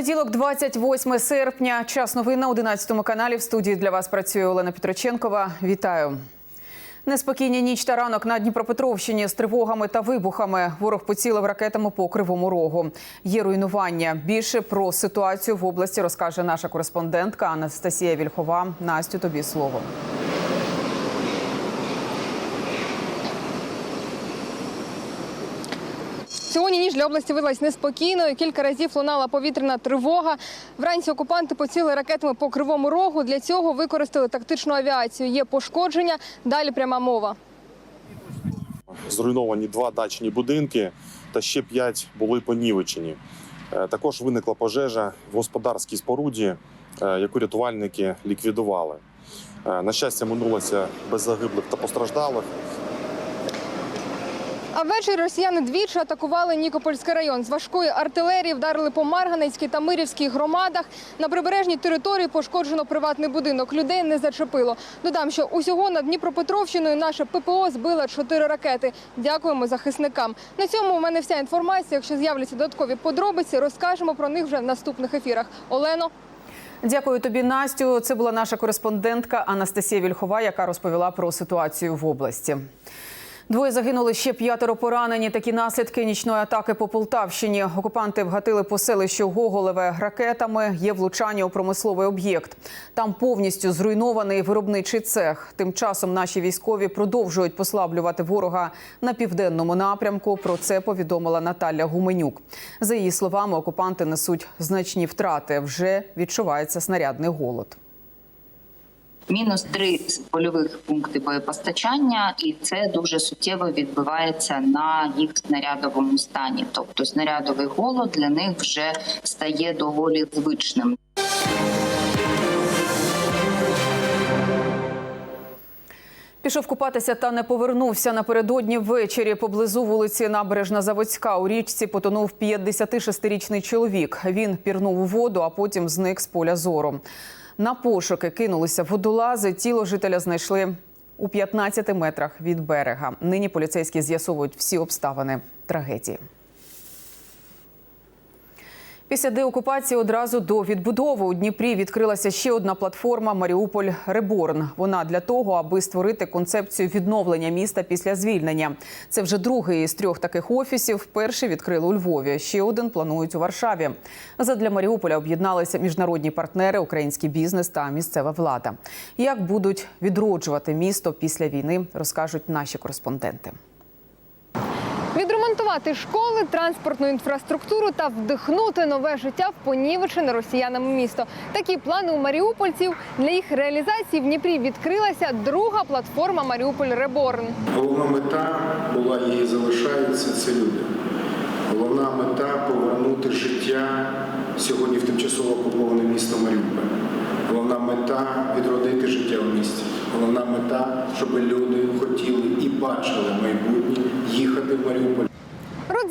Понеділок, 28 серпня. Час новин на 11 каналі. В студії для вас працює Олена Петроченкова. Вітаю. Неспокійні ніч та ранок на Дніпропетровщині з тривогами та вибухами. Ворог поцілив ракетами по кривому рогу. Є руйнування. Більше про ситуацію в області розкаже наша кореспондентка Анастасія Вільхова. Настю, тобі слово. Сьогодні ніж для області видалась неспокійною. Кілька разів лунала повітряна тривога. Вранці окупанти поцілили ракетами по кривому рогу. Для цього використали тактичну авіацію. Є пошкодження. Далі пряма мова. Зруйновані два дачні будинки та ще п'ять були понівечені. Е, Також виникла пожежа в господарській споруді, е, яку рятувальники ліквідували. Е, На щастя, минулося без загиблих та постраждалих. А ввечері росіяни двічі атакували Нікопольський район. З важкої артилерії вдарили по Марганецькій та Мирівській громадах. На прибережній території пошкоджено приватний будинок. Людей не зачепило. Додам, що усього над Дніпропетровщиною наше ППО збило чотири ракети. Дякуємо захисникам. На цьому у мене вся інформація. Якщо з'являться додаткові подробиці, розкажемо про них вже в наступних ефірах. Олено. Дякую тобі, Настю. Це була наша кореспондентка Анастасія Вільхова, яка розповіла про ситуацію в області. Двоє загинули ще п'ятеро поранені. Такі наслідки нічної атаки по Полтавщині. Окупанти вгатили по селищу Гоголеве ракетами. Є влучання у промисловий об'єкт. Там повністю зруйнований виробничий цех. Тим часом наші військові продовжують послаблювати ворога на південному напрямку. Про це повідомила Наталя Гуменюк. За її словами, окупанти несуть значні втрати. Вже відчувається снарядний голод. Мінус три польових пункти боєпостачання, і це дуже суттєво відбивається на їх снарядовому стані. Тобто снарядовий голод для них вже стає доволі звичним. Пішов купатися та не повернувся напередодні ввечері поблизу вулиці Набережна Заводська. У річці потонув 56-річний чоловік. Він пірнув у воду, а потім зник з поля зору. На пошуки кинулися водолази. Тіло жителя знайшли у 15 метрах від берега. Нині поліцейські з'ясовують всі обставини трагедії. Після деокупації одразу до відбудови у Дніпрі відкрилася ще одна платформа Маріуполь Реборн. Вона для того, аби створити концепцію відновлення міста після звільнення. Це вже другий із трьох таких офісів. Перший відкрили у Львові. Ще один планують у Варшаві. Задля Маріуполя об'єдналися міжнародні партнери, український бізнес та місцева влада. Як будуть відроджувати місто після війни, розкажуть наші кореспонденти. Відремонтувати школи, транспортну інфраструктуру та вдихнути нове життя в понівечене росіянами місто. Такі плани у маріупольців для їх реалізації в Дніпрі відкрилася друга платформа Маріуполь Реборн. Головна мета була і залишається це люди. Головна мета повернути життя сьогодні в тимчасово окуповане місто Маріуполь. Головна мета відродити життя в місті. Головна мета, щоб люди хотіли і бачили майбутнє їхати в Маріуполь.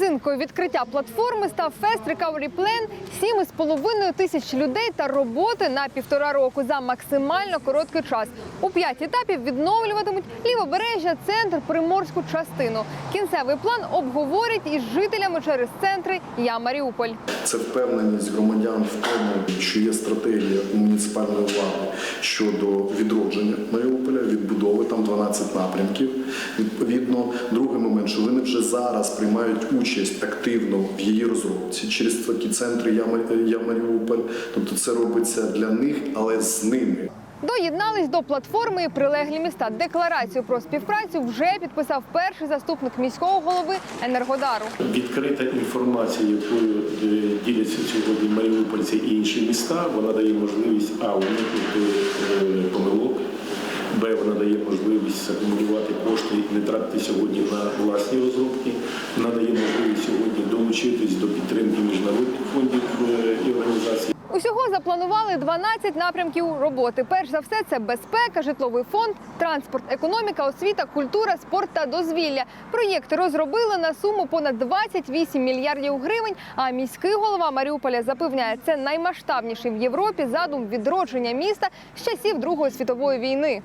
Родзинкою відкриття платформи став Fast Recovery Plan – 7,5 тисяч людей та роботи на півтора року за максимально короткий час. У п'ять етапів відновлюватимуть лівобережжя, центр, приморську частину. Кінцевий план обговорять із жителями через центри Я Маріуполь. Це впевненість громадян в тому, що є стратегія у муніципальної влади щодо відродження Маріуполя, відбудови там 12 напрямків. Відповідно, другий момент, що вони вже зараз приймають участь активно в її розробці через такі центри «Я Маріуполь. Тобто це робиться для них, але з ними. Доєднались до платформи і прилеглі міста. Декларацію про співпрацю вже підписав перший заступник міського голови Енергодару. Відкрита інформація, якою е, діляться сьогодні маріупольці і інші міста, вона дає можливість а уникнути е, помилок. Б, вона дає можливість акумулювати кошти і не тратити сьогодні на власні розробки. Вона дає можливість сьогодні долучитись до підтримки міжнародних фондів е, і організацій. Усього запланували 12 напрямків роботи. Перш за все, це безпека, житловий фонд, транспорт, економіка, освіта, культура, спорт та дозвілля. Проєкти розробили на суму понад 28 мільярдів гривень. А міський голова Маріуполя запевняє, це наймасштабніший в Європі задум відродження міста з часів Другої світової війни.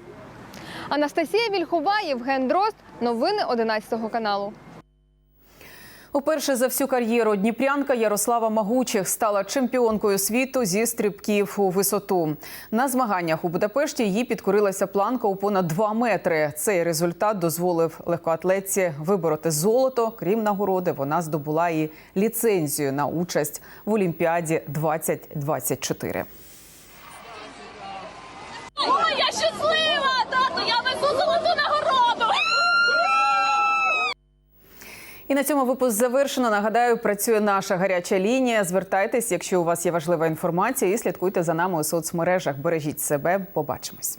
Анастасія Вільхова, Євген Дрозд. Новини 11 каналу. Уперше за всю кар'єру дніпрянка Ярослава Магучих стала чемпіонкою світу зі стрибків у висоту. На змаганнях у Будапешті їй підкорилася планка у понад 2 метри. Цей результат дозволив легкоатлетці вибороти золото. Крім нагороди, вона здобула і ліцензію на участь в Олімпіаді 2024. На цьому випуск завершено. Нагадаю, працює наша гаряча лінія. Звертайтесь, якщо у вас є важлива інформація, і слідкуйте за нами у соцмережах. Бережіть себе. Побачимось.